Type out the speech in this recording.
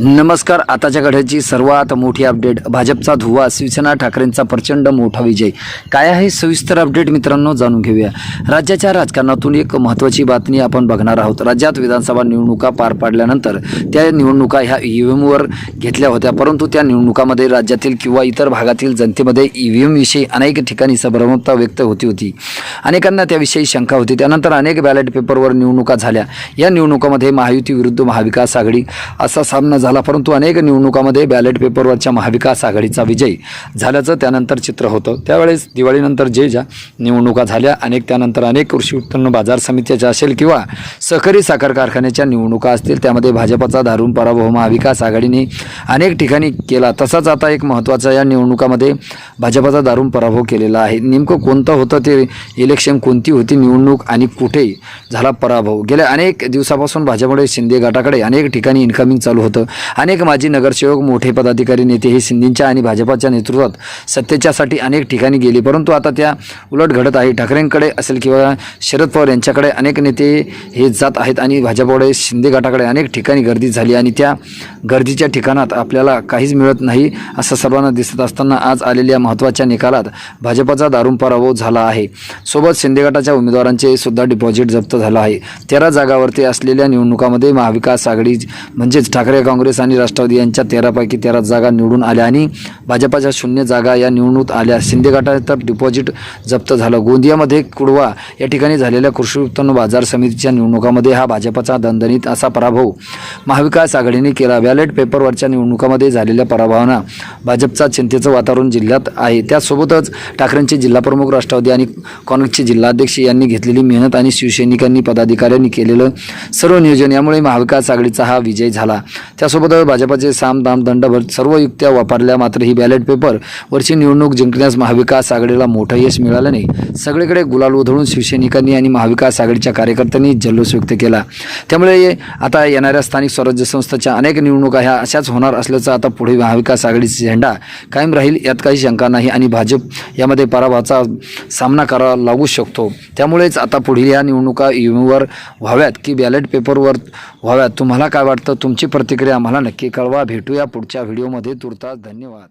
नमस्कार आताच्या घड्याची सर्वात मोठी अपडेट भाजपचा धुवा शिवसेना ठाकरेंचा प्रचंड मोठा विजय. काय आहे सविस्तर अपडेट मित्रांनो जाणून घेऊया. राज्याच्या राजकारणातून एक महत्त्वाची बातमी आपण बघणार आहोत. राज्यात विधानसभा निवडणुका पार पाडल्यानंतर त्या निवडणुका ह्या ई व्ही एमवर घेतल्या होत्या. परंतु त्या निवडणुकामध्ये राज्यातील किंवा इतर भागातील जनतेमध्ये ई व्ही एमविषयी अनेक ठिकाणी संभ्रमता व्यक्त होती होती. अनेकांना त्याविषयी शंका होती. त्यानंतर अनेक बॅलेट पेपरवर निवडणुका झाल्या. या निवडणुकामध्ये महायुती विरुद्ध महाविकास आघाडी असा सामना झाला परंतु अनेक निवडणुकामध्ये बॅलेट पेपरवरच्या महाविकास आघाडीचा विजय झाल्याचं त्यानंतर चित्र होतं. त्यावेळेस दिवाळीनंतर जे ज्या निवडणुका झाल्या अनेक त्यानंतर अनेक कृषी उत्पन्न बाजार समित्याच्या असेल किंवा सहकारी साखर कारखान्याच्या निवडणुका असतील त्यामध्ये भाजपचा दारुण पराभव महाविकास आघाडीने अनेक ठिकाणी केला. तसाच आता एक महत्त्वाचा या निवडणुकामध्ये भाजपचा दारुण पराभव केलेला आहे. नेमकं कोणतं होतं ते इलेक्शन कोणती होती निवडणूक आणि कुठे झाला पराभव? गेल्या अनेक दिवसापासून भाजपकडे शिंदे गटाकडे अनेक ठिकाणी इन्कमिंग चालू होतं. अनेक माजी नगरसेवक मोठे पदाधिकारी नेते हे शिंदेच्या आणि भाजपाच्या नेतृत्वात सत्तेच्यासाठी अनेक ठिकाणी गेले. परंतु आता त्या उलट घडत आहे. ठाकरेंकडे असेल किंवा शरद पवार यांच्याकडे अनेक नेते हे जात आहेत आणि भाजपाकडे शिंदे गटाकडे अनेक ठिकाणी गर्दी झाली आणि त्या गर्दीच्या ठिकाणात आपल्याला काहीच मिळत नाही असं सर्वांना दिसत असताना आज आलेल्या महत्त्वाच्या निकालात भाजपचा दारुण पराभव झाला आहे. सोबत शिंदे गटाच्या उमेदवारांचे सुद्धा डिपॉझिट जप्त झालं आहे. तेरा जागावरती असलेल्या निवडणुकामध्ये महाविकास आघाडी म्हणजेच ठाकरे काँग्रेस आणि राष्ट्रवादी यांच्या तेरापैकी तेरा जागा निवडून आल्या आणि भाजपाच्या शून्य जागा या निवडणूक आल्या. शिंदे गटात डिपॉझिट जप्त झालं. गोंदियामध्ये कुडवा या ठिकाणी झालेल्या कृषी उत्पन्न बाजार समितीच्या निवडणुकामध्ये हा भाजपचा दणदणीत असा पराभव महाविकास आघाडीने केला. बॅलेट पेपरवरच्या निवडणुकामध्ये झालेल्या पराभवांना भाजपचा चिंतेचं वातावरण जिल्ह्यात आहे. त्यासोबतच ठाकरेंचे जिल्हाप्रमुख राष्ट्रवादी आणि काँग्रेसचे जिल्हाध्यक्ष यांनी घेतलेली मेहनत आणि शिवसैनिकांनी पदाधिकाऱ्यांनी केलेलं सर्व नियोजन यामुळे महाविकास आघाडीचा हा विजय झाला. त्यासोबतच भाजपाचे साम दाम दंडभर सर्व युक्त्या वापरल्या मात्र ही बॅलेट पेपर वरची निवडणूक जिंकण्यास महाविकास आघाडीला मोठं यश मिळालं नाही. सगळीकडे गुलाल उधळून शिवसैनिकांनी आणि महाविकास आघाडीच्या कार्यकर्त्यांनी जल्लोष व्यक्त केला. त्यामुळे आता येणाऱ्या स्थानिक स्वराज्य संस्थेच्या अनेक निवडणुका ह्या अशाच होणार असल्याचं आता पुढे महाविकास आघाडीचा झेंडा कायम राहील यात काही शंका नाही आणि भाजप यामध्ये पराभवाचा सामना करावा लागू शकतो. त्यामुळेच आता पुढील या निवडणुका ईव्हीवर व्हाव्यात की बॅलेट पेपरवर व्हाव्यात? तुम्हाला काय वाटतं? तुमची प्रतिक्रिया आम्हाला नक्की कळवा. भेटूया पुढच्या व्हिडिओमध्ये. तुर्तास धन्यवाद.